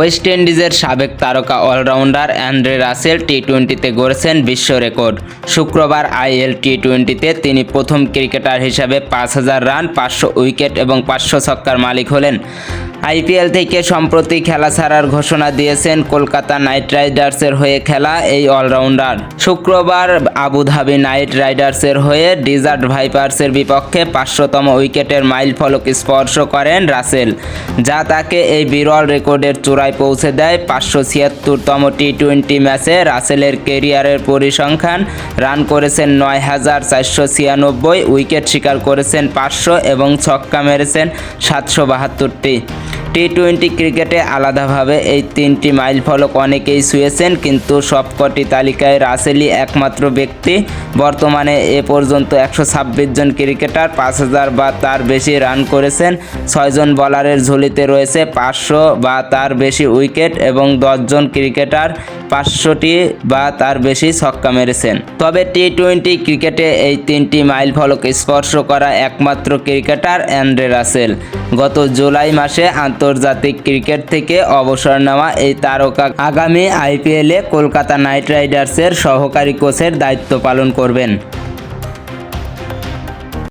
West ইন্ডিজের সাবেক তারকা অলরাউন্ডার অ্যান্ড্রে রাসেল টি টোয়েন্টিতে গড়েছেন বিশ্ব রেকর্ড। শুক্রবার আইএল টি টোয়েন্টিতে তিনি প্রথম ক্রিকেটার হিসাবে পাঁচ হাজার রান, পাঁচশো উইকেট এবং পাঁচশো ছক্কার মালিক হলেন। আইপিএল থেকে সম্প্রতি খেলা ছাড়ার ঘোষণা দিয়েছেন কলকাতা নাইট রাইডার্সের হয়ে খেলা এই অলরাউন্ডার। শুক্রবার আবুধাবি নাইট রাইডার্সের হয়ে ডিজার্ট ভাইপার্সের বিপক্ষে পাঁচশোতম উইকেটের মাইল ফলক স্পর্শ করেন রাসেল, যা তাকে এই বিরল রেকর্ডের চূড়ায় পৌঁছে দেয় পাঁচশো ছিয়াত্তরতম টি টোয়েন্টি ম্যাচে। রাসেলের কেরিয়ারের পরিসংখ্যান, রান করেছেন নয় হাজার চারশো ছিয়ানব্বই, উইকেট শিকার করেছেন পাঁচশো এবং ছক্কা মেরেছেন সাতশো বাহাত্তরটি। টি টোয়েন্টি ক্রিকেটে আলাদাভাবে এই তিনটি মাইল ফলক অনেকেই ছুঁয়েছেন, কিন্তু সবকটি তালিকায় রাসেলই একমাত্র ব্যক্তি। বর্তমানে এ পর্যন্ত একশো ছাব্বিশ জন ক্রিকেটার, পাঁচ হাজার বা তার বেশি রান করেছেন, ছয়জন বলারের ঝুলিতে রয়েছে পাঁচশো বা তার বেশি উইকেট এবং দশজন ক্রিকেটার পাঁচশোটি বা তার বেশি ছক্কা মেরেছেন। তবে টি টোয়েন্টি ক্রিকেটে এই তিনটি মাইল ফলক স্পর্শ করা একমাত্র ক্রিকেটার অ্যান্ড্রে রাসেল। গত জুলাই মাসে আন্তর্জাতিক ক্রিকেট থেকে অবসর নেওয়া এই তারকা আগামী আইপিএলে কলকাতা নাইট রাইডার্সের সহকারী কোচের দায়িত্ব পালন করবেন।